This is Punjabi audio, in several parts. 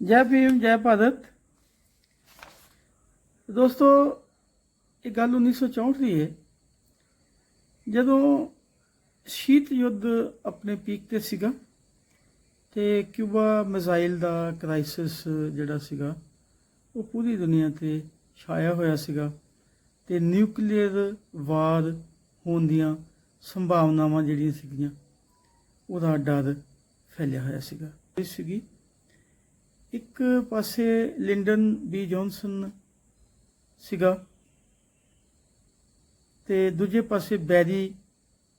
ਜੈ ਭੀਮ, ਜੈ ਭਾਰਤ। ਦੋਸਤੋ, ਇਹ ਗੱਲ 1964 ਦੀ ਹੈ। ਜਦੋਂ ਸ਼ੀਤ ਯੁੱਧ ਆਪਣੇ ਪੀਕ ਤੇ ਸੀਗਾ ਤੇ ਕਿਊਬਾ ਮਿਜ਼ਾਈਲ ਦਾ ਕ੍ਰਾਈਸਿਸ ਜਿਹੜਾ ਸੀਗਾ, ਉਹ ਪੂਰੀ ਦੁਨੀਆ ਤੇ ਛਾਇਆ ਹੋਇਆ ਸੀਗਾ ਤੇ ਨਿਊਕਲੀਅਰ ਵਾਰ ਹੋਣ ਦੀਆਂ ਸੰਭਾਵਨਾਵਾਂ ਜਿਹੜੀਆਂ ਸੀਗੀਆਂ, ਉਹਦਾ ਡਰ ਫੈਲਿਆ ਹੋਇਆ ਸੀਗਾ। ਇਹ ਸੀਗੀ ਇੱਕ ਪਾਸੇ ਲਿੰਡਨ ਬੀ ਜੌਨਸਨ ਸੀਗਾ ਤੇ ਦੂਜੇ ਪਾਸੇ ਬੈਰੀ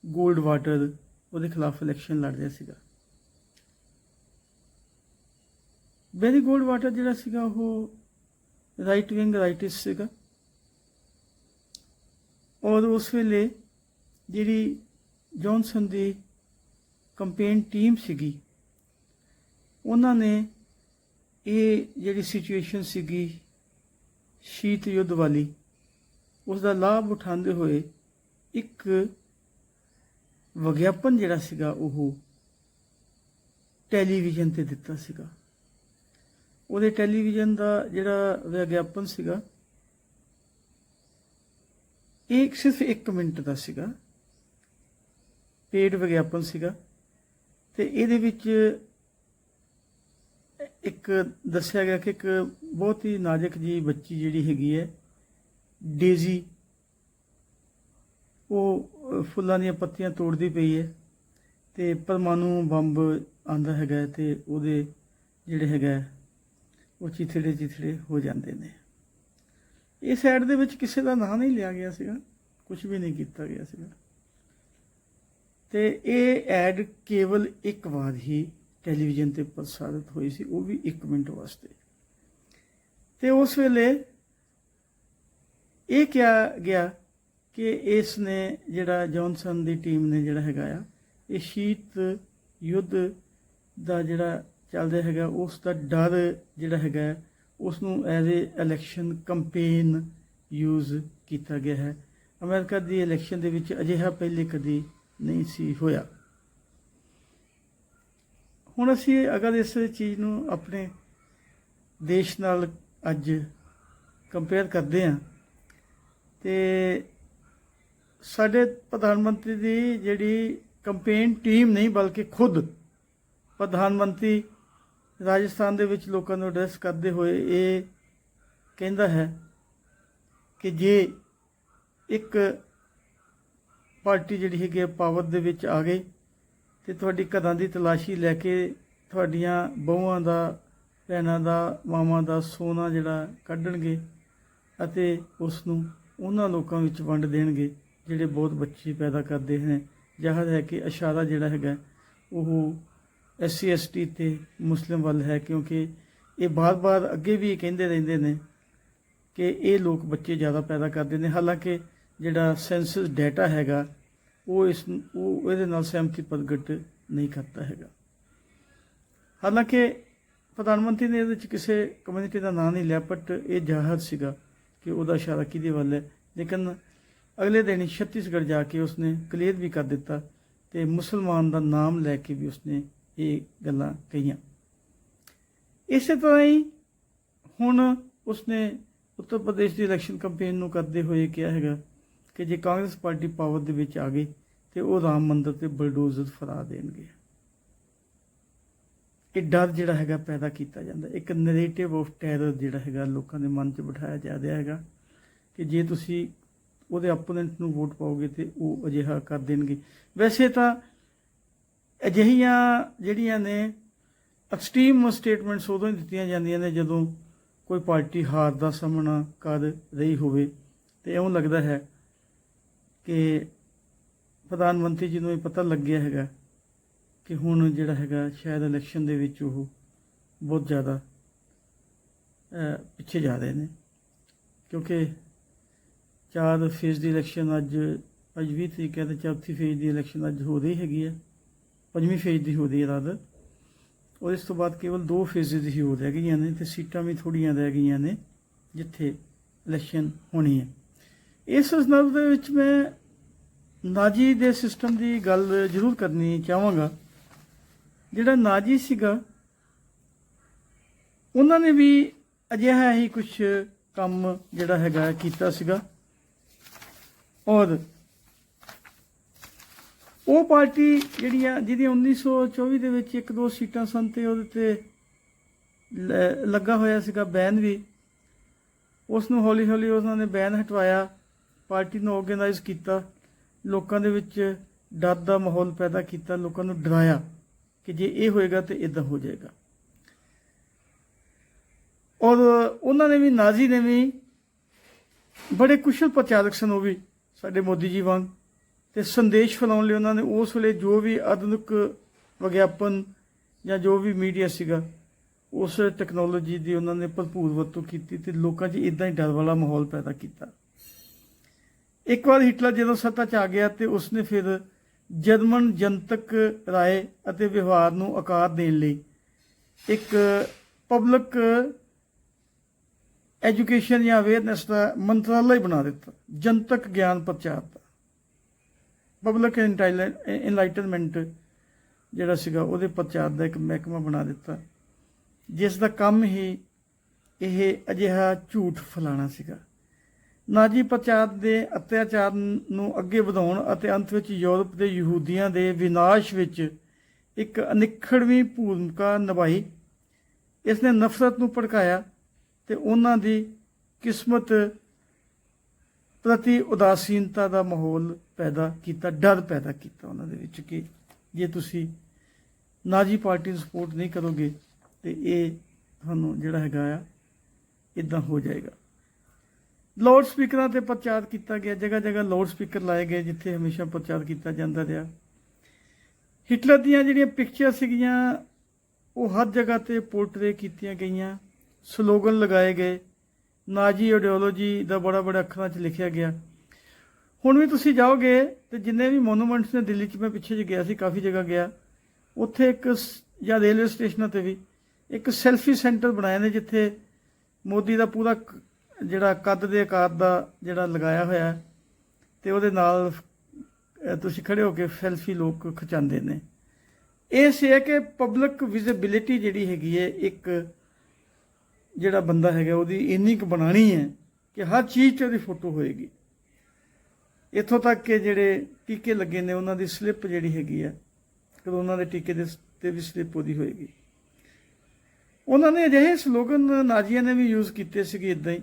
ਗੋਲਡ ਵਾਟਰ ਉਹਦੇ ਖਿਲਾਫ ਇਲੈਕਸ਼ਨ ਲੜ ਰਿਹਾ ਸੀਗਾ। ਬੈਰੀ ਗੋਲਡ ਵਾਟਰ ਜਿਹੜਾ ਸੀਗਾ ਉਹ ਰਾਈਟ ਵਿੰਗ ਰਾਈਟਿਸਟ ਸੀਗਾ। ਔਰ ਉਸ ਵੇਲੇ ਜਿਹੜੀ ਜੌਨਸਨ ਦੀ ਕੰਪੇਨ ਟੀਮ ਸੀਗੀ, ਉਹਨਾਂ ਨੇ ਇਹ ਜਿਹੜੀ ਸਿਚੁਏਸ਼ਨ ਸੀਗੀ, ਸ਼ੀਤ ਯੁੱਧ ਵਾਲੀ ਉਸ ਦਾ ਲਾਭ ਉਠਾਉਂਦੇ ਹੋਏ ਇੱਕ ਵਿਗਿਆਪਨ ਜਿਹੜਾ ਸੀਗਾ, ਉਹ ਟੈਲੀਵਿਜ਼ਨ ਤੇ ਦਿੱਤਾ ਸੀਗਾ। ਉਹਦੇ ਟੈਲੀਵਿਜ਼ਨ ਦਾ ਜਿਹੜਾ ਵਿਗਿਆਪਨ ਸੀਗਾ, ਇਹ ਸਿਰਫ 1 ਮਿੰਟ ਦਾ ਸੀਗਾ। ਪੇਡ ਵਿਗਿਆਪਨ ਸੀਗਾ। ਤੇ ਇਹਦੇ ਵਿੱਚ ਇੱਕ ਦੱਸਿਆ ਗਿਆ ਕਿ ਇੱਕ ਬਹੁਤ ਹੀ ਨਾਜ਼ੁਕ ਜੀ ਬੱਚੀ ਜਿਹੜੀ ਹੈਗੀ ਹੈ, ਡੇਜ਼ੀ, ਉਹ ਫੁੱਲਾਂ ਦੀਆਂ ਪੱਤੀਆਂ ਤੋੜਦੀ ਪਈ ਹੈ ਤੇ ਪਰਮਾਣੂ ਬੰਬ ਆਂਦਾ ਹੈਗਾ ਹੈ ਤੇ ਉਹਦੇ ਜਿਹੜੇ ਹੈਗਾ ਉਹ ਚਿਥੜੇ ਚਿਥੜੇ ਹੋ ਜਾਂਦੇ ਨੇ। ਇਸ ਐਡ ਦੇ ਵਿੱਚ ਕਿਸੇ ਦਾ ਨਾਂ ਨਹੀਂ ਲਿਆ ਗਿਆ ਸੀਗਾ ਕੁਝ ਵੀ ਨਹੀਂ ਕੀਤਾ ਗਿਆ ਸੀਗਾ। ਤੇ ਇਹ ਐਡ ਕੇਵਲ ਇੱਕ ਵਾਰ ਹੀ ਟੈਲੀਵਿਜ਼ਨ ਤੇ ਪ੍ਰਸਾਰਿਤ ਹੋਈ ਸੀ ਉਹ ਵੀ 1 ਮਿੰਟ ਵਾਸਤੇ। ਤੇ ਉਸ ਵੇਲੇ ਇਹ ਕਿਹਾ ਗਿਆ ਕਿ ਇਸ ਨੇ ਜਿਹੜਾ ਜੌਨਸਨ ਦੀ ਟੀਮ ਨੇ ਜਿਹੜਾ ਹੈਗਾ ਆ ਇਹ ਸ਼ੀਤ ਯੁੱਧ ਦਾ ਜਿਹੜਾ ਚੱਲਦਾ ਹੈਗਾ ਉਸ ਦਾ ਡਰ ਜਿਹੜਾ ਹੈਗਾ ਹੈ, ਉਸ ਨੂੰ as a election campaign use ਕੀਤਾ ਗਿਆ ਹੈ। ਅਮਰੀਕਾ ਦੀ ਇਲੈਕਸ਼ਨ ਦੇ ਵਿੱਚ ਅਜਿਹਾ ਪਹਿਲੇ ਕਦੀ ਨਹੀਂ ਸੀ ਹੋਇਆ। ਹੁਣ ਅਸੀਂ ਅਗਰ ਇਸ ਚੀਜ਼ ਨੂੰ ਆਪਣੇ ਦੇਸ਼ ਨਾਲ ਅੱਜ ਕੰਪੇਅਰ ਕਰਦੇ ਹਾਂ, ਤੇ ਸਾਡੇ ਪ੍ਰਧਾਨ ਮੰਤਰੀ ਦੀ ਜਿਹੜੀ ਕੰਪੇਨ ਟੀਮ ਨਹੀਂ, ਬਲਕਿ ਖੁਦ ਪ੍ਰਧਾਨ ਮੰਤਰੀ ਰਾਜਸਥਾਨ ਦੇ ਵਿੱਚ ਲੋਕਾਂ ਨੂੰ ਐਡਰੈਸ ਕਰਦੇ ਹੋਏ ਇਹ ਕਹਿੰਦਾ ਹੈ ਕਿ ਜੇ ਇੱਕ ਪਾਰਟੀ ਜਿਹੜੀ ਹੈਗੀ ਪਾਵਰ ਦੇ ਵਿੱਚ ਆ ਗਈ ਤੇ ਤੁਹਾਡੀ ਘਰਾਂ ਦੀ ਤਲਾਸ਼ੀ ਲੈ ਕੇ ਤੁਹਾਡੀਆਂ ਬਹੂਆਂ ਦਾ, ਭੈਣਾਂ ਦਾ, ਮਾਵਾਂ ਦਾ ਸੋਨਾ ਜਿਹੜਾ ਕੱਢਣਗੇ ਅਤੇ ਉਸ ਨੂੰ ਉਹਨਾਂ ਲੋਕਾਂ ਵਿੱਚ ਵੰਡ ਦੇਣਗੇ ਜਿਹੜੇ ਬਹੁਤ ਬੱਚੇ ਪੈਦਾ ਕਰਦੇ ਨੇ। ਜ਼ਾਹਰ ਹੈ ਕਿ ਇਸ਼ਾਰਾ ਜਿਹੜਾ ਹੈਗਾ, ਉਹ ਐਸਸੀ ਐਸਟੀ ਤੇ ਮੁਸਲਿਮ ਵੱਲ ਹੈ ਕਿਉਂਕਿ ਇਹ ਬਾਰ-ਬਾਰ ਅੱਗੇ ਵੀ ਇਹ ਕਹਿੰਦੇ ਰਹਿੰਦੇ ਨੇ ਕਿ ਇਹ ਲੋਕ ਬੱਚੇ ਜ਼ਿਆਦਾ ਪੈਦਾ ਕਰਦੇ ਨੇ। ਹਾਲਾਂਕਿ ਜਿਹੜਾ ਸੈਂਸਸ ਡਾਟਾ ਹੈਗਾ ਉਹ ਇਸ, ਉਹ ਇਹਦੇ ਨਾਲ ਸਹਿਮਤੀ ਪ੍ਰਗਟ ਨਹੀਂ ਕਰਦਾ ਹੈਗਾ। ਹਾਲਾਂਕਿ ਪ੍ਰਧਾਨ ਮੰਤਰੀ ਨੇ ਇਹਦੇ ਵਿੱਚ ਕਿਸੇ ਕਮਿਊਨਿਟੀ ਦਾ ਨਾਂ ਨਹੀਂ ਲਿਆ ਬਟ ਇਹ ਜ਼ਾਹਰ ਸੀਗਾ ਕਿ ਉਹਦਾ ਇਸ਼ਾਰਾ ਕਿਹਦੇ ਵੱਲ ਹੈ। ਲੇਕਿਨ ਅਗਲੇ ਦਿਨ ਹੀ ਛੱਤੀਸਗੜ੍ਹ ਜਾ ਕੇ ਉਸਨੇ ਕਲੀਅਰ ਵੀ ਕਰ ਦਿੱਤਾ ਤੇ ਮੁਸਲਮਾਨ ਦਾ ਨਾਮ ਲੈ ਕੇ ਵੀ ਉਸਨੇ ਇਹ ਗੱਲਾਂ ਕਹੀਆਂ। ਇਸੇ ਤਰ੍ਹਾਂ ਹੀ ਹੁਣ ਉਸਨੇ ਉੱਤਰ ਪ੍ਰਦੇਸ਼ ਦੀ ਇਲੈਕਸ਼ਨ ਕੈਂਪੇਨ ਨੂੰ ਕਰਦੇ ਹੋਏ ਕਿਹਾ ਹੈਗਾ ਕਿ ਜੇ ਕਾਂਗਰਸ ਪਾਰਟੀ ਪਾਵਰ ਦੇ ਵਿੱਚ ਆ ਗਈ ਤੇ ਉਹ ਰਾਮ ਮੰਦਿਰ ਤੇ ਬਲਡੋਜ਼ਰ ਫਰਾ ਦੇਣਗੇ। ਇਹ ਡਰ ਜਿਹੜਾ ਹੈਗਾ ਪੈਦਾ ਕੀਤਾ ਜਾਂਦਾ। ਇੱਕ ਨੈਰੇਟਿਵ ਆਫ ਟੈਰਰ ਜਿਹੜਾ ਹੈਗਾ ਲੋਕਾਂ ਦੇ ਮਨ 'ਚ ਬਿਠਾਇਆ ਜਾ ਰਿਹਾ ਹੈਗਾ ਕਿ ਜੇ ਤੁਸੀਂ ਉਹਦੇ ਆਪੋਨੈਂਟ ਨੂੰ ਵੋਟ ਪਾਓਗੇ ਤੇ ਉਹ ਅਜਿਹਾ ਕਰ ਦੇਣਗੇ। ਵੈਸੇ ਤਾਂ ਅਜਿਹੀਆਂ ਜਿਹੜੀਆਂ ਨੇ ਐਕਸਟ੍ਰੀਮ ਸਟੇਟਮੈਂਟਸ ਉਦੋਂ ਹੀ ਦਿੱਤੀਆਂ ਜਾਂਦੀਆਂ ਨੇ ਜਦੋਂ ਕੋਈ ਪਾਰਟੀ ਹਾਰ ਦਾ ਸਾਹਮਣਾ ਕਰ ਰਹੀ ਹੋਵੇ ਤੇ ਇਉਂ ਲੱਗਦਾ ਹੈ ਕਿ ਪ੍ਰਧਾਨ ਮੰਤਰੀ ਜੀ ਨੂੰ ਇਹ ਪਤਾ ਲੱਗਿਆ ਹੈਗਾ ਕਿ ਹੁਣ ਜਿਹੜਾ ਹੈਗਾ ਸ਼ਾਇਦ ਇਲੈਕਸ਼ਨ ਦੇ ਵਿੱਚ ਉਹ ਬਹੁਤ ਜ਼ਿਆਦਾ ਪਿੱਛੇ ਜਾ ਰਹੇ ਨੇ। ਕਿਉਂਕਿ ਚਾਰ ਫੇਜ਼ ਦੀ ਇਲੈਕਸ਼ਨ ਅੱਜ ਅੱਜ 20 ਤਰੀਕ ਹੈ ਤੇ ਚੌਥੀ ਫੇਜ਼ ਦੀ ਇਲੈਕਸ਼ਨ ਅੱਜ ਹੋ ਰਹੀ ਹੈਗੀ ਹੈ। ਪੰਜਵੀਂ ਫੇਜ਼ ਦੀ ਹੋ ਰਹੀ ਹੈ ਰਾਤ ਔਰ ਇਸ ਤੋਂ ਬਾਅਦ ਕੇਵਲ ਦੋ ਫੇਜ਼ਸ ਹੀ ਹੋ ਰਹਿ ਗਈਆਂ ਨੇ ਤੇ ਸੀਟਾਂ ਵੀ ਥੋੜੀਆਂ ਰਹਿ ਗਈਆਂ ਨੇ ਜਿੱਥੇ ਇਲੈਕਸ਼ਨ ਹੋਣੀ ਹੈ। ਇਸ ਸੰਦਰਭ ਦੇ ਵਿੱਚ ਮੈਂ ਨਾਜੀ ਦੇ ਸਿਸਟਮ ਦੀ ਗੱਲ ਜ਼ਰੂਰ ਕਰਨੀ ਚਾਹਾਂਗਾ। ਜਿਹੜਾ ਨਾਜੀ ਸੀਗਾ, ਉਹਨਾਂ ਨੇ ਵੀ ਅਜਿਹਾ ਹੀ ਕੁਝ ਕੰਮ ਜਿਹੜਾ ਹੈਗਾ ਕੀਤਾ ਸੀਗਾ। ਔਰ ਉਹ ਪਾਰਟੀ ਜਿਹੜੀ ਆ ਜਿਹਦੀ 1924 ਦੇ ਵਿੱਚ ਇੱਕ ਦੋ ਸੀਟਾਂ ਸਨ ਤੇ ਉਹਦੇ ਤੇ ਲ- ਲੱਗਾ ਹੋਇਆ ਸੀਗਾ ਬੈਨ ਵੀ। ਉਸ ਨੂੰ ਹੌਲੀ ਹੌਲੀ ਉਹਨਾਂ ਨੇ ਬੈਨ ਹਟਵਾਇਆ, ਪਾਰਟੀ ਨੂੰ ਆਰਗੇਨਾਈਜ਼ ਕੀਤਾ। ਲੋਕਾਂ ਦੇ ਵਿੱਚ ਡਰ ਦਾ ਮਾਹੌਲ ਪੈਦਾ ਕੀਤਾ, ਲੋਕਾਂ ਨੂੰ ਡਰਾਇਆ ਕਿ ਜੇ ਇਹ ਹੋਏਗਾ ਤੇ ਇਦਾਂ ਹੋ ਜਾਏਗਾ। ਔਰ ਉਹਨਾਂ ਨੇ ਵੀ, ਨਾਜ਼ੀ ਨੇ ਵੀ ਬੜੇ ਕੁਸ਼ਲ ਪ੍ਰਚਾਰਕ ਸਨ ਉਹ ਵੀ, ਸਾਡੇ ਮੋਦੀ ਜੀ ਵਾਂਗ। ਤੇ ਸੰਦੇਸ਼ ਫੈਲਾਉਣ ਲਈ ਉਹਨਾਂ ਨੇ ਉਸ ਵੇਲੇ ਜੋ ਵੀ ਆਧੁਨਿਕ ਵਿਗਿਆਪਨ ਜਾਂ ਜੋ ਵੀ ਮੀਡੀਆ ਸੀਗਾ, ਉਸ ਟੈਕਨੋਲੋਜੀ ਦੀ ਉਹਨਾਂ ਨੇ ਭਰਪੂਰ ਵਰਤੋਂ ਕੀਤੀ ਤੇ ਲੋਕਾਂ 'ਚ ਇਦਾਂ ਹੀ ਡਰ ਵਾਲਾ ਮਾਹੌਲ ਪੈਦਾ ਕੀਤਾ। ਇੱਕ ਵਾਰ ਹਿਟਲਰ ਜਦੋਂ ਸੱਤਾ 'ਚ ਆ ਗਿਆ ਤੇ ਉਸਨੇ ਫਿਰ ਜਰਮਨ ਜਨਤਕ ਰਾਏ ਅਤੇ ਵਿਵਹਾਰ ਨੂੰ ਆਕਾਰ ਦੇਣ ਲਈ ਇੱਕ ਪਬਲਿਕ ਐਜੂਕੇਸ਼ਨ ਜਾਂ ਅਵੇਅਰਨੈਸ ਦਾ ਮੰਤਰਾਲਾ ਹੀ ਬਣਾ ਦਿੱਤਾ, ਜਨਤਕ ਗਿਆਨ ਪ੍ਰਚਾਰ ਦਾ। ਪਬਲਿਕ ਇਨਲਾਈਟਨਮੈਂਟ ਜਿਹੜਾ ਸੀਗਾ ਉਹਦੇ ਪ੍ਰਚਾਰ ਦਾ ਇੱਕ ਮਹਿਕਮਾ ਬਣਾ ਦਿੱਤਾ, ਜਿਸ ਦਾ ਕੰਮ ਹੀ ਇਹ ਅਜਿਹਾ ਝੂਠ ਫਲਾਣਾ ਸੀਗਾ। ਨਾਜੀ ਪ੍ਰਚਾਰ ਦੇ ਅਤਿਆਚਾਰ ਨੂੰ ਅੱਗੇ ਵਧਾਉਣ ਅਤੇ ਅੰਤ ਵਿੱਚ ਯੂਰਪ ਦੇ ਯਹੂਦੀਆਂ ਦੇ ਵਿਨਾਸ਼ ਵਿੱਚ ਇੱਕ ਅਨਿਖੜਵੀਂ ਭੂਮਿਕਾ ਨਿਭਾਈ। ਇਸ ਨੇ ਨਫ਼ਰਤ ਨੂੰ ਭੜਕਾਇਆ ਤੇ ਉਹਨਾਂ ਦੀ ਕਿਸਮਤ ਪ੍ਰਤੀ ਉਦਾਸੀਨਤਾ ਦਾ ਮਾਹੌਲ ਪੈਦਾ ਕੀਤਾ, ਡਰ ਪੈਦਾ ਕੀਤਾ ਉਹਨਾਂ ਦੇ ਵਿੱਚ ਕਿ ਜੇ ਤੁਸੀਂ ਨਾਜੀ ਪਾਰਟੀ ਨੂੰ ਸਪੋਰਟ ਨਹੀਂ ਕਰੋਗੇ ਤੇ ਇਹ ਤੁਹਾਨੂੰ ਜਿਹੜਾ ਹੈਗਾ ਆ, ਇਦਾਂ ਹੋ ਜਾਏਗਾ। ਲਾਊਡ ਸਪੀਕਰਾਂ ਤੇ ਪ੍ਰਚਾਰ ਕੀਤਾ ਗਿਆ ਜਗ੍ਹਾ ਜਗ੍ਹਾ ਲਾਊਡ ਸਪੀਕਰ ਲਾਏ ਗਏ ਜਿੱਥੇ ਹਮੇਸ਼ਾ ਪ੍ਰਚਾਰ ਕੀਤਾ ਜਾਂਦਾ ਰਿਹਾ। ਹਿਟਲਰ ਦੀਆਂ ਜਿਹੜੀਆਂ ਪਿਕਚਰ ਸੀਗੀਆਂ, ਉਹ ਹਰ ਜਗ੍ਹਾ ਤੇ ਪੋਰਟਰੇ ਕੀਤੀਆਂ ਗਈਆਂ ਸਲੋਗਨ ਲਗਾਏ ਗਏ ਨਾਜੀ ਆਈਡੀਓਲੋਜੀ ਦਾ ਬੜਾ ਬੜਾ ਅੱਖਰਾਂ 'ਚ ਲਿਖਿਆ ਗਿਆ। ਹੁਣ ਵੀ ਤੁਸੀਂ ਜਾਓਗੇ ਤੇ ਜਿੰਨੇ ਵੀ ਮੋਨੂਮੈਂਟਸ ਨੇ ਦਿੱਲੀ 'ਚ, ਮੈਂ ਪਿੱਛੇ ਜਿਹੇ ਗਿਆ ਸੀ, ਕਾਫੀ ਜਗ੍ਹਾ ਗਿਆ, ਉੱਥੇ ਇੱਕ ਸ- ਜਾਂ ਰੇਲਵੇ ਸਟੇਸ਼ਨਾਂ ਤੇ ਵੀ ਇੱਕ ਸੈਲਫੀ ਸੈਂਟਰ ਬਣਾਏ ਨੇ ਜਿੱਥੇ ਮੋਦੀ ਦਾ ਪੂਰਾ ਜਿਹੜਾ ਕੱਦ ਦੇ ਆਕਾਰ ਦਾ ਜਿਹੜਾ ਲਗਾਇਆ ਹੋਇਆ ਹੈ, ਤੇ ਉਹਦੇ ਨਾਲ ਤੁਸੀਂ ਖੜੇ ਹੋ ਕੇ ਸੈਲਫੀ ਲੋਕ ਖਿਚਾਉਂਦੇ ਨੇ। ਇਹ ਸੀ ਹੈ ਕਿ ਪਬਲਿਕ ਵਿਜ਼ਿਬਿਲਿਟੀ ਜਿਹੜੀ ਹੈਗੀ ਹੈ, ਇੱਕ ਜਿਹੜਾ ਬੰਦਾ ਹੈਗਾ, ਉਹਦੀ ਇੰਨੀ ਕੁ ਬਣਾਣੀ ਹੈ ਕਿ ਹਰ ਚੀਜ਼ 'ਚ ਉਹਦੀ ਫੋਟੋ ਹੋਏਗੀ। ਇੱਥੋਂ ਤੱਕ ਕਿ ਜਿਹੜੇ ਟੀਕੇ ਲੱਗੇ ਨੇ, ਉਹਨਾਂ ਦੀ ਸਲਿੱਪ ਜਿਹੜੀ ਹੈਗੀ ਆ ਕਰੋਨਾ ਦੇ ਟੀਕੇ ਦੇ ਤੇ ਵੀ ਸਲਿੱਪ ਉਹਦੀ ਹੋਏਗੀ। ਉਹਨਾਂ ਨੇ ਅਜਿਹੇ ਸਲੋਗਨ ਨਾਜ਼ੀਆਂ ਨੇ ਵੀ ਯੂਜ਼ ਕੀਤੇ ਸੀਗੇ ਇਦਾਂ ਹੀ।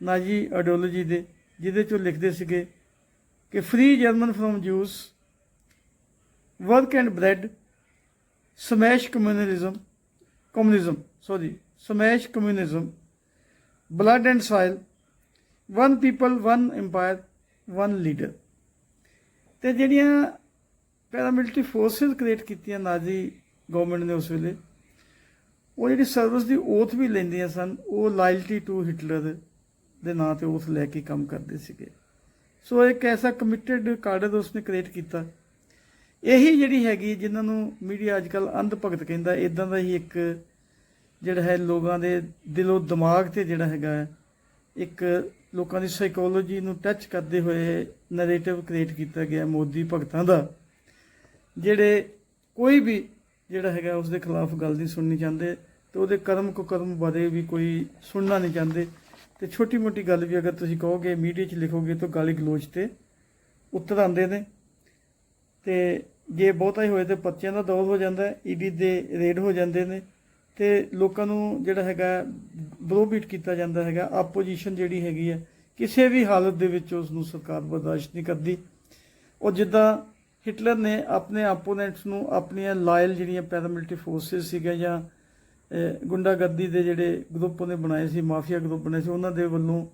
ਨਾਜੀ ਆਈਡੀਓਲੋਜੀ ਦੇ, ਜਿਹਦੇ ਚੋਂ ਲਿਖਦੇ ਸੀਗੇ ਕਿ free German from Jews work and bread smash communism communism sorry smash communism blood and soil one people one empire one leader ਤੇ ਜਿਹੜੀਆਂ ਪੈਰਾਮਿਲਟਰੀ ਫੋਰਸਸ ਕ੍ਰੀਏਟ ਕੀਤੀਆਂ ਨਾਜ਼ੀ ਗਵਰਨਮੈਂਟ ਨੇ ਉਸ ਵੇਲੇ, ਉਹ ਜਿਹੜੀ ਸਰਵਿਸ ਦੀ ਓਥ ਵੀ ਲੈਂਦੀਆਂ ਸਨ, ਉਹ ਲਾਇਲਟੀ ਟੂ ਹਿਟਲਰ ਦੇ ਨਾਂ ਤੇ ਉਸ ਲੈ ਕੇ ਕੰਮ ਕਰਦੇ ਸੀਗੇ। ਸੋ ਇੱਕ ਐਸਾ ਕਮਿਟਿਡ ਕਾਡਰ ਉਸਨੇ ਕ੍ਰੀਏਟ ਕੀਤਾ। ਇਹੀ ਜਿਹੜੀ ਹੈਗੀ ਜਿਨ੍ਹਾਂ ਨੂੰ ਮੀਡੀਆ ਅੱਜਕੱਲ ਅੰਧ ਭਗਤ ਕਹਿੰਦਾ ਇਦਾਂ ਦਾ ਹੀ ਇੱਕ ਜਿਹੜਾ ਹੈ ਲੋਕਾਂ ਦੇ ਦਿਲੋਂ ਦਿਮਾਗ ਤੇ ਜਿਹੜਾ ਹੈਗਾ ਇੱਕ ਲੋਕਾਂ ਦੀ ਸਾਈਕੋਲੋਜੀ ਨੂੰ ਟੱਚ ਕਰਦੇ ਹੋਏ ਨੈਰੇਟਿਵ ਕ੍ਰੀਏਟ ਕੀਤਾ ਗਿਆ ਮੋਦੀ ਭਗਤਾਂ ਦਾ। ਜਿਹੜੇ ਕੋਈ ਵੀ ਜਿਹੜਾ ਹੈਗਾ ਉਸ ਦੇ ਖਿਲਾਫ ਗੱਲ ਨਹੀਂ ਸੁਣਨੀ ਚਾਹੁੰਦੇ ਤੇ ਉਹਦੇ ਕਰਮ ਕੋ ਕਰਮ ਬਾਰੇ ਵੀ ਕੋਈ ਸੁਣਨਾ ਨਹੀਂ ਚਾਹੁੰਦੇ। ਤੇ ਛੋਟੀ ਮੋਟੀ ਗੱਲ ਵੀ ਅਗਰ ਤੁਸੀਂ ਕਹੋਗੇ, ਮੀਡੀਆ 'ਚ ਲਿਖੋਗੇ ਤਾਂ ਗਾਲੀ ਗਲੋਚ ਤੇ ਉੱਤਰ ਆਉਂਦੇ ਨੇ। ਤੇ ਜੇ ਬਹੁਤਾ ਹੀ ਹੋਏ ਤੇ ਪਰਚਿਆਂ ਦਾ ਦੌਰ ਹੋ ਜਾਂਦਾ ਈਡੀ ਦੇ ਰੇਡ ਹੋ ਜਾਂਦੇ ਨੇ ਤੇ ਲੋਕਾਂ ਨੂੰ ਜਿਹੜਾ ਹੈਗਾ ਬਲੋਬੀਟ ਕੀਤਾ ਜਾਂਦਾ ਹੈਗਾ, ਆਪੋਜੀਸ਼ਨ ਜਿਹੜੀ ਹੈਗੀ ਹੈ, ਕਿਸੇ ਵੀ ਹਾਲਤ ਦੇ ਵਿੱਚ ਉਸ ਨੂੰ ਸਰਕਾਰ ਬਰਦਾਸ਼ਤ ਨਹੀਂ ਕਰਦੀ। ਉਹ ਜਿੱਦਾਂ ਹਿਟਲਰ ਨੇ ਆਪਣੇ ਆਪੋਨੈਂਟਸ ਨੂੰ ਆਪਣੀਆਂ ਲਾਇਲ ਜਿਹੜੀਆਂ ਪੈਰਾਮਿਲਟਰੀ ਫੋਰਸਸ ਸੀਗੇ ਜਾਂ ਗੁੰਡਾਗਰਦੀ ਦੇ ਜਿਹੜੇ ਗਰੁੱਪ ਉਹਨੇ ਬਣਾਏ ਸੀ, ਮਾਫੀਆ ਗਰੁੱਪ ਬਣਾਏ ਸੀ, ਉਹਨਾਂ ਦੇ ਵੱਲੋਂ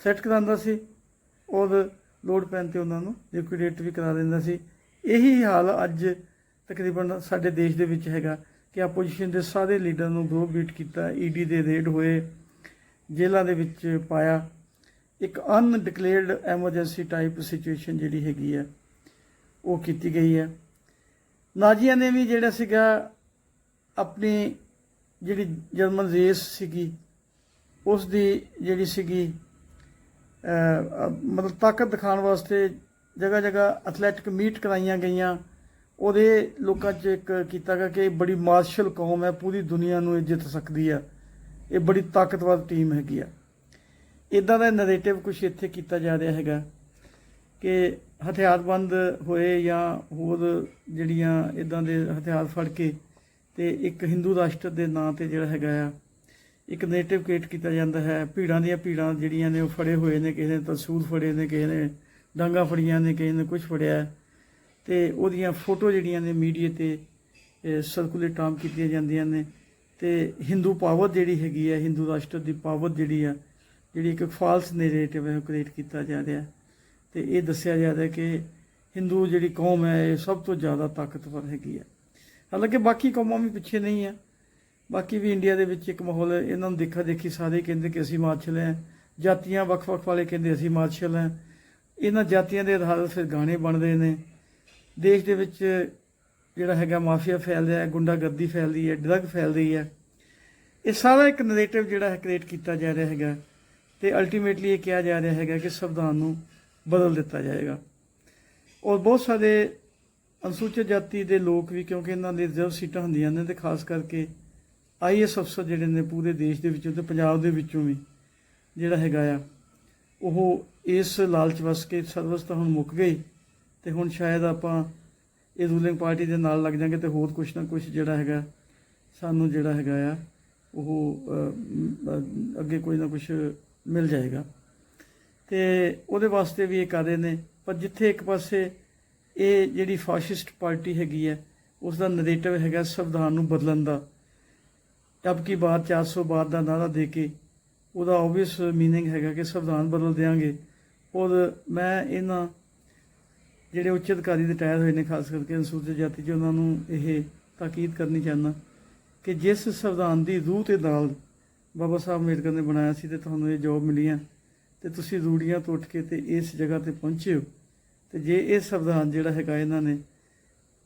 ਸੈੱਟ ਕਰਾਉਂਦਾ ਸੀ ਔਰ ਲੋਡ ਪੈਣ ਤੇ ਉਹਨਾਂ ਨੂੰ ਲਿਕੁਇਡੇਟ ਵੀ ਕਰਾ ਦਿੰਦਾ ਸੀ। ਇਹੀ ਹਾਲ ਅੱਜ ਤਕਰੀਬਨ ਸਾਡੇ ਦੇਸ਼ ਦੇ ਵਿੱਚ ਹੈਗਾ ਕਿ ਆਪੋਜੀਸ਼ਨ ਦੇ ਸਾਰੇ ਲੀਡਰ ਨੂੰ ਬੀਟ ਕੀਤਾ ਈਡੀ ਦੇ ਰੇਡ ਹੋਏ, ਜੇਲ੍ਹਾਂ ਦੇ ਵਿੱਚ ਪਾਇਆ। ਇੱਕ ਅਨਡਿਕਲੇਅਰਡ ਐਮਰਜੈਂਸੀ ਟਾਈਪ ਸਿਚੁਏਸ਼ਨ ਜਿਹੜੀ ਹੈਗੀ ਹੈ ਉਹ ਕੀਤੀ ਗਈ ਹੈ ਨਾਜ਼ੀਆਂ ਨੇ ਵੀ ਜਿਹੜਾ ਸੀਗਾ ਆਪਣੀ ਜਿਹੜੀ ਜਰਮਨ ਰੇਸ ਸੀਗੀ ਉਸ ਦੀ ਜਿਹੜੀ ਸੀਗੀ ਮਤਲਬ ਤਾਕਤ ਦਿਖਾਉਣ ਵਾਸਤੇ ਜਗ੍ਹਾ ਜਗ੍ਹਾ ਐਥਲੈਟਿਕ ਮੀਟ ਕਰਾਈਆਂ ਗਈਆਂ। ਉਹਦੇ ਲੋਕਾਂ 'ਚ ਇੱਕ ਕੀਤਾ ਗਿਆ ਕਿ ਇਹ ਬੜੀ ਮਾਰਸ਼ਲ ਕੌਮ ਹੈ, ਪੂਰੀ ਦੁਨੀਆ ਨੂੰ ਇਹ ਜਿੱਤ ਸਕਦੀ ਆ ਇਹ ਬੜੀ ਤਾਕਤਵਰ ਟੀਮ ਹੈਗੀ ਆ। ਇਦਾਂ ਦਾ ਨੈਰੇਟਿਵ ਕੁਝ ਇੱਥੇ ਕੀਤਾ ਜਾ ਰਿਹਾ ਹੈਗਾ ਕਿ ਹਥਿਆਰਬੰਦ ਹੋਏ ਜਾਂ ਹੋਰ ਜਿਹੜੀਆਂ ਇਦਾਂ ਦੇ ਹਥਿਆਰ ਫੜ ਕੇ ਤੇ ਇੱਕ ਹਿੰਦੂ ਰਾਸ਼ਟਰ ਦੇ ਨਾਂ ਤੇ ਜਿਹੜਾ ਹੈਗਾ ਆ, ਇੱਕ ਨੈਰੇਟਿਵ ਕ੍ਰੀਏਟ ਕੀਤਾ ਜਾਂਦਾ ਹੈ। ਭੀੜਾਂ ਦੀਆਂ ਭੀੜਾਂ ਜਿਹੜੀਆਂ ਨੇ ਉਹ ਫੜੇ ਹੋਏ ਨੇ, ਕਿਸੇ ਨੇ ਤਸੂਰ ਫੜੇ ਨੇ, ਕਿਸੇ ਨੇ ਡਾਂਗਾ ਫੜੀਆਂ ਨੇ, ਕਿਸੇ ਨੇ ਕੁਝ ਫੜਿਆ ਹੈ। ਤੇ ਉਹਦੀਆਂ ਫੋਟੋ ਜਿਹੜੀਆਂ ਨੇ ਮੀਡੀਆ ਤੇ ਸਰਕੂਲੇਟ ਆਮ ਕੀਤੀਆਂ ਜਾਂਦੀਆਂ ਨੇ। ਤੇ ਹਿੰਦੂ ਪਾਵਤ ਜਿਹੜੀ ਹੈਗੀ ਹੈ ਹਿੰਦੂ ਰਾਸ਼ਟਰ ਦੀ ਪਾਵਤ ਜਿਹੜੀ ਆ, ਜਿਹੜੀ ਇੱਕ ਫਾਲਸ ਨੈਰੇਟਿਵ ਹੈ, ਉਹ ਕ੍ਰੀਏਟ ਕੀਤਾ ਜਾ ਰਿਹਾ ਤੇ ਇਹ ਦੱਸਿਆ ਜਾ ਰਿਹਾ ਕਿ ਹਿੰਦੂ ਜਿਹੜੀ ਕੌਮ ਹੈ, ਇਹ ਸਭ ਤੋਂ ਜ਼ਿਆਦਾ ਤਾਕਤਵਰ ਹੈਗੀ ਹੈ ਹਾਲਾਂਕਿ ਬਾਕੀ ਕੌਮਾਂ ਵੀ ਪਿੱਛੇ ਨਹੀਂ ਆ। ਬਾਕੀ ਵੀ ਇੰਡੀਆ ਦੇ ਵਿੱਚ ਇੱਕ ਮਾਹੌਲ ਇਹਨਾਂ ਨੂੰ ਦੇਖਾ ਦੇਖੀ ਸਾਰੇ ਕਹਿੰਦੇ ਕਿ ਅਸੀਂ ਮਾਰਸ਼ਲ ਹਾਂ। ਜਾਤੀਆਂ ਵੱਖ-ਵੱਖ ਵਾਲੇ ਕਹਿੰਦੇ ਅਸੀਂ ਮਾਰਸ਼ਲ ਹਾਂ। ਇਹਨਾਂ ਜਾਤੀਆਂ ਦੇ ਆਧਾਰ ਫਿਰ ਗਾਣੇ ਬਣਦੇ ਨੇ। ਦੇਸ਼ ਦੇ ਵਿੱਚ ਜਿਹੜਾ ਹੈਗਾ ਮਾਫੀਆ ਫੈਲ ਰਿਹਾ ਹੈ ਗੁੰਡਾਗਰਦੀ ਫੈਲਦੀ ਹੈ, ਡਰੱਗ ਫੈਲ ਰਹੀ ਹੈ। ਇਹ ਸਾਰਾ ਇੱਕ ਨੈਰੇਟਿਵ ਜਿਹੜਾ ਹੈ ਕ੍ਰੀਏਟ ਕੀਤਾ ਜਾ ਰਿਹਾ ਹੈਗਾ ਤੇ ਅਲਟੀਮੇਟਲੀ ਇਹ ਕਿਹਾ ਜਾ ਰਿਹਾ ਹੈਗਾ ਕਿ ਸੰਵਿਧਾਨ ਨੂੰ ਬਦਲ ਦਿੱਤਾ ਜਾਏਗਾ। ਔਰ ਬਹੁਤ ਸਾਰੇ ਅਨੁਸੂਚਿਤ ਜਾਤੀ ਦੇ ਲੋਕ ਵੀ, ਕਿਉਂਕਿ ਇਹਨਾਂ ਦੀ ਰਿਜ਼ਰਵ ਸੀਟਾਂ ਹੁੰਦੀਆਂ ਨੇ ਤੇ ਖਾਸ ਕਰਕੇ ਆਈਐਸ ਅਫਸਰ ਜਿਹੜੇ ਨੇ ਪੂਰੇ ਦੇਸ਼ ਦੇ ਵਿੱਚੋਂ ਤੇ ਪੰਜਾਬ ਦੇ ਵਿੱਚੋਂ ਵੀ ਜਿਹੜਾ ਹੈਗਾ ਆ, ਉਹ ਇਸ ਲਾਲਚ ਵਸ ਕੇ ਸਰਵਿਸ ਤਾਂ ਹੁਣ ਮੁੱਕ ਗਈ ਤੇ ਹੁਣ ਸ਼ਾਇਦ ਆਪਾਂ ਇਹ ਰੂਲਿੰਗ ਪਾਰਟੀ ਦੇ ਨਾਲ ਲੱਗ ਜਾਾਂਗੇ ਤੇ ਹੋਰ ਕੁਝ ਨਾ ਕੁਝ ਜਿਹੜਾ ਹੈਗਾ, ਸਾਨੂੰ ਜਿਹੜਾ ਹੈਗਾ ਆ, ਉਹ ਅੱਗੇ ਕੋਈ ਨਾ ਕੁਝ ਮਿਲ ਜਾਏਗਾ। ਤੇ ਉਹਦੇ ਵਾਸਤੇ ਵੀ ਇਹ ਕਰ ਰਹੇ ਨੇ, ਪਰ ਜਿੱਥੇ ਇੱਕ ਪਾਸੇ ਇਹ ਜਿਹੜੀ ਫਾਸ਼ਿਸਟ ਪਾਰਟੀ ਹੈਗੀ ਹੈ ਉਸ ਦਾ ਨੈਰੇਟਿਵ ਹੈਗਾ ਸੰਵਿਧਾਨ ਨੂੰ ਬਦਲਣ ਦਾ ਅਬ ਕੀ ਬਾਤ 400 ਬਾਤ ਦਾ ਨਾਰਾ ਦੇ ਕੇ ਉਹਦਾ ਆਬਵੀਅਸ मीनिंग ਹੈਗਾ ਕਿ ਸੰਵਿਧਾਨ ਬਦਲ ਦੇਾਂਗੇ ਔਰ ਮੈਂ ਇਹਨਾਂ ਜਿਹੜੇ ਉੱਚ ਅਧਿਕਾਰੀ ਰਿਟਾਇਰ ਹੋਏ ਨੇ ਖਾਸ ਕਰਕੇ ਅਨੁਸੂਚਿਤ ਜਾਤੀ 'ਚ ਉਹਨਾਂ ਨੂੰ ਇਹ ਤਾਕੀਦ ਕਰਨੀ ਚਾਹੁੰਦਾ ਕਿ ਜਿਸ ਸੰਵਿਧਾਨ ਦੀ ਰੂਹ ਤੇ ਨਾਲ ਬਾਬਾ ਸਾਹਿਬ ਅੰਬੇਡਕਰ ਨੇ ਬਣਾਇਆ ਸੀ ਤੇ ਤੁਹਾਨੂੰ ਇਹ ਜੋਬ ਮਿਲੀਆਂ ਤੇ ਤੁਸੀਂ ਰੂੜੀਆਂ ਤੋਂ ਉੱਠ ਕੇ ਤੇ ਇਸ ਜਗ੍ਹਾ ਤੇ ਪਹੁੰਚੇ ਹੋ ਤੇ ਜੇ ਇਹ ਸੰਵਿਧਾਨ ਜਿਹੜਾ ਹੈਗਾ ਇਹਨਾਂ ਨੇ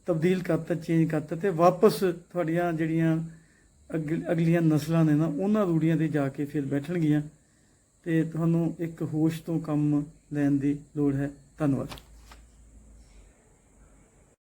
ਤਬਦੀਲ ਕਰਤਾ ਚੇਂਜ ਕਰਤਾ ਤੇ ਵਾਪਸ ਤੁਹਾਡੀਆਂ ਜਿਹੜੀਆਂ ਅਗ- ਅਗਲੀਆਂ ਨਸਲਾਂ ਨੇ ਨਾ, ਉਹਨਾਂ ਰੂੜੀਆਂ ਤੇ ਜਾ ਕੇ ਫਿਰ ਬੈਠਣਗੀਆਂ ਤੇ ਤੁਹਾਨੂੰ ਇੱਕ ਹੋਸ਼ ਤੋਂ ਕੰਮ ਲੈਣ ਦੀ ਲੋੜ ਹੈ। ਧੰਨਵਾਦ।